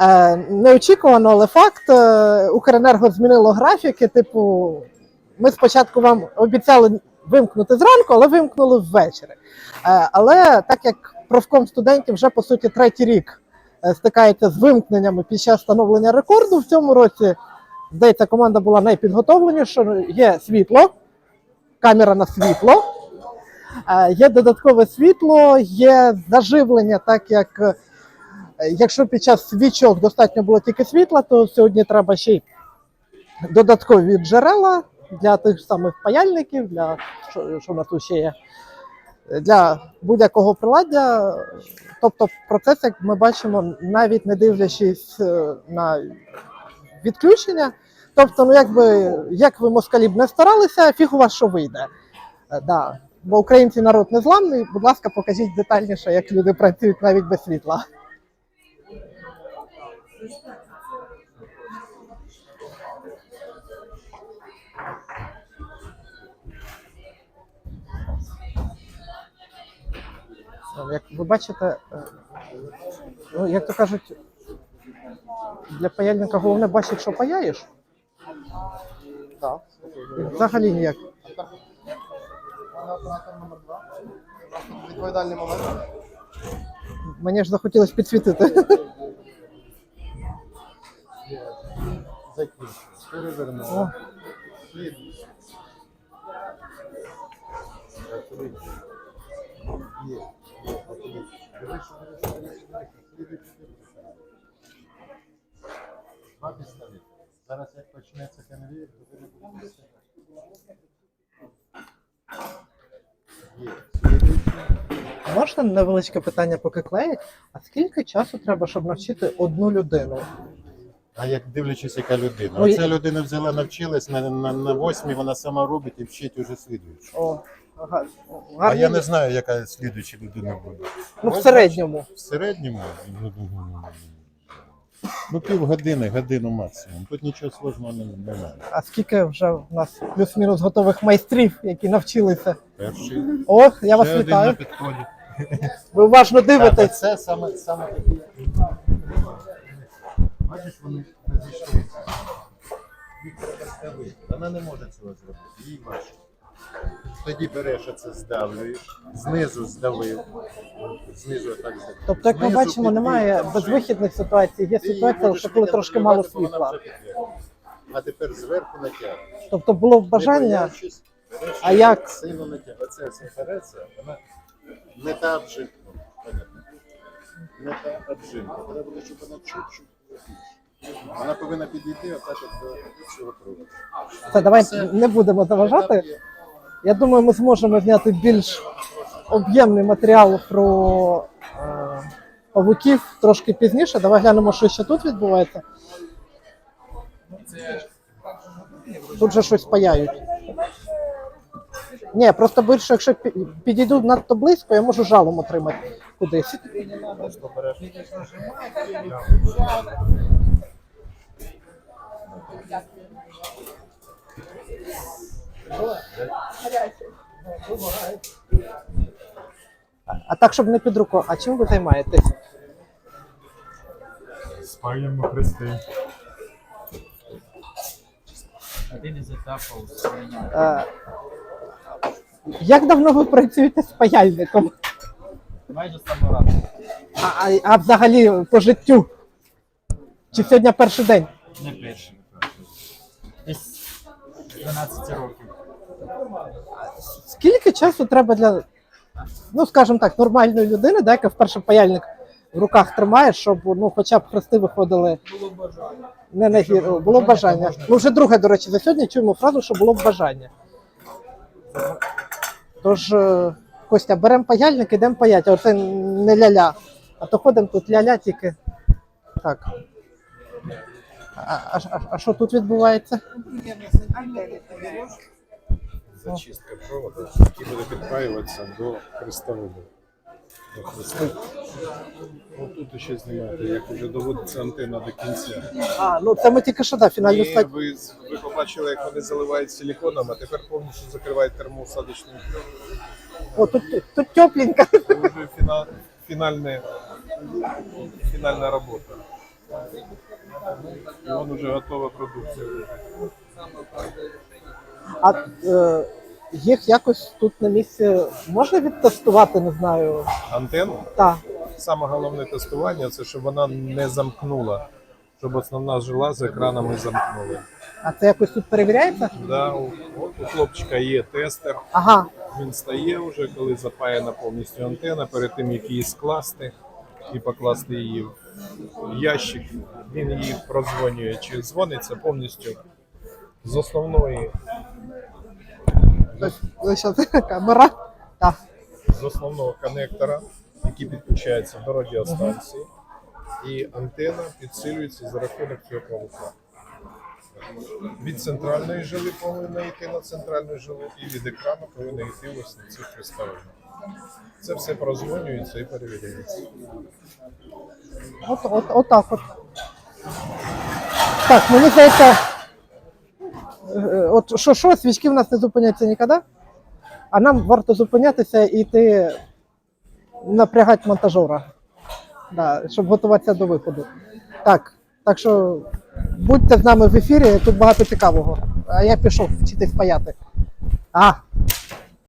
Е, неочікувано, але факт. е, Укренерго змінило графіки. Типу, ми спочатку вам обіцяли вимкнути зранку, але вимкнули ввечері. Е, але так як профком студентів вже по суті третій рік стикається з вимкненнями під час встановлення рекорду в цьому році. Здається, команда була найпідготовленіша. Є світло, камера на світло, є додаткове світло, є заживлення, так як якщо під час свічок достатньо було тільки світла, то сьогодні треба ще й додаткові джерела для тих самих паяльників, для що, що в нас тут ще є, для будь-якого приладдя. Тобто процес, як ми бачимо, навіть не дивлячись е, на відключення. Тобто, ну якби як ви москалі б не старалися, фіг у вас що вийде. Е, Да. Бо українці народ незламний. Будь ласка, покажіть детальніше, як люди працюють навіть без світла. Е, Як ви бачите, е, ну, як то кажуть, для паяльника головне бачить, що паяєш. Так. Взагалі ніяк. Відповідальний момент. Мені ж захотілося підсвітити. Підписаний. Два пістолети. Зараз як почнеться конвейер, то ви не будете. Є. Можна невеличке питання, поки клеять? А скільки часу треба, щоб навчити одну людину? А як дивлячись, яка людина. І- Оця людина взяла, навчилась на, на, на восьмій, вона сама робить і вчить уже слідуючу. О, га- А гарні- я не знаю, яка слідуюча людина буде. Ну, в Ось, середньому. В середньому ну, ну, ну, ну, ну півгодини, годину максимум. Тут нічого сложного не- немає. А скільки вже в нас плюс-мінус готових майстрів, які навчилися? Перший О, я вас ще один на вітаю. підході. Ви уважно Так, дивитесь. це саме, саме такі. Бачиш, вони Їх треба. Вона не може цього зробити. Їй важко. Тоді береш оце, здавлюєш, знизу здавив. Знизу отак здавив. Тобто, як ми Знизу бачимо, немає підвів, безвихідних ситуацій. Є ситуація, що коли трошки мало підтягнути, вона світла. вже. А тепер зверху натягнеш. Тобто було б бажання. А як? Сильно натягнеш. Оце береться, вона не та обжимка. Понятно. Не та обжимка. Треба буде, щоб вона чуть-чуть. Вона повинна підійти отак от до цього кругу. Це давай не будемо заважати. Я думаю, ми зможемо зняти більш об'ємний матеріал про е, павуків трошки пізніше. Давай глянемо, що ще тут відбувається. Тут же щось паяють. Ні, просто більше, якщо пі- підійду надто близько, я можу жалом отримати кудись. А так, щоб не під руку. А чим ви займаєтесь? Спаємо хрести. Один із етапів Е, як давно ви працюєте з паяльником? Майже самого ранку. А, а, а взагалі по життю? Чи сьогодні перший день? Не перший. Десь 12 років. Скільки часу треба для, ну скажімо так, нормальної людини, да, яка вперше паяльник в руках тримає, щоб ну, хоча б хрести виходили Було бажання. не на гір... було Було бажання. Ми вже друге, до речі, за сьогодні чуємо фразу, що було б бажання. Тож, е, Костя, беремо паяльник, ідемо паять, а оце не ля-ля. А то ходимо тут ля-ля тільки. Так. А, а, а, а що тут відбувається? Зачистка провода, який буде підпаюватися до хрестового. До хреста. Ну, тут ще знімати, як вже доводиться антенна до кінця. А, ну це ми тільки що да, фінальну І стадію. ви, ви побачили, як вони заливають силіконом, а тепер повністю закривають термоусадочною пленкою. О, тут, тут тепленько. Це вже фіна, фінальне, фінальна робота. І вон вже готова продукція. А е, їх якось тут на місці можна відтестувати, не знаю. Антенну. Так. Саме головне тестування це щоб вона не замкнула, щоб основна жила з екранами замкнули. А це якось тут перевіряється? Да, у, у хлопчика є тестер. Ага. Він стає вже, коли запаяна повністю антена, перед тим як її скласти і покласти її в ящик, він її продзвонює. Чи дзвониться повністю з основної, камера. Так. з основного коннектора, який підключається до радіостанції, і антена підсилюється за рахунок цього павука. Від центральної жили повинна йти на центральну жилу, і від екрану повинна йти ось на цих приставленнях. Це все прозвонюється і перевіряється. От, от, от так от. Так, мені здається, е, от що, що, свічки в нас не зупиняться ніколи, а нам варто зупинятися і йти напрягати монтажера, да, щоб готуватися до виходу. Так, так що будьте з нами в ефірі, тут багато цікавого. А я пішов вчитись паяти. А,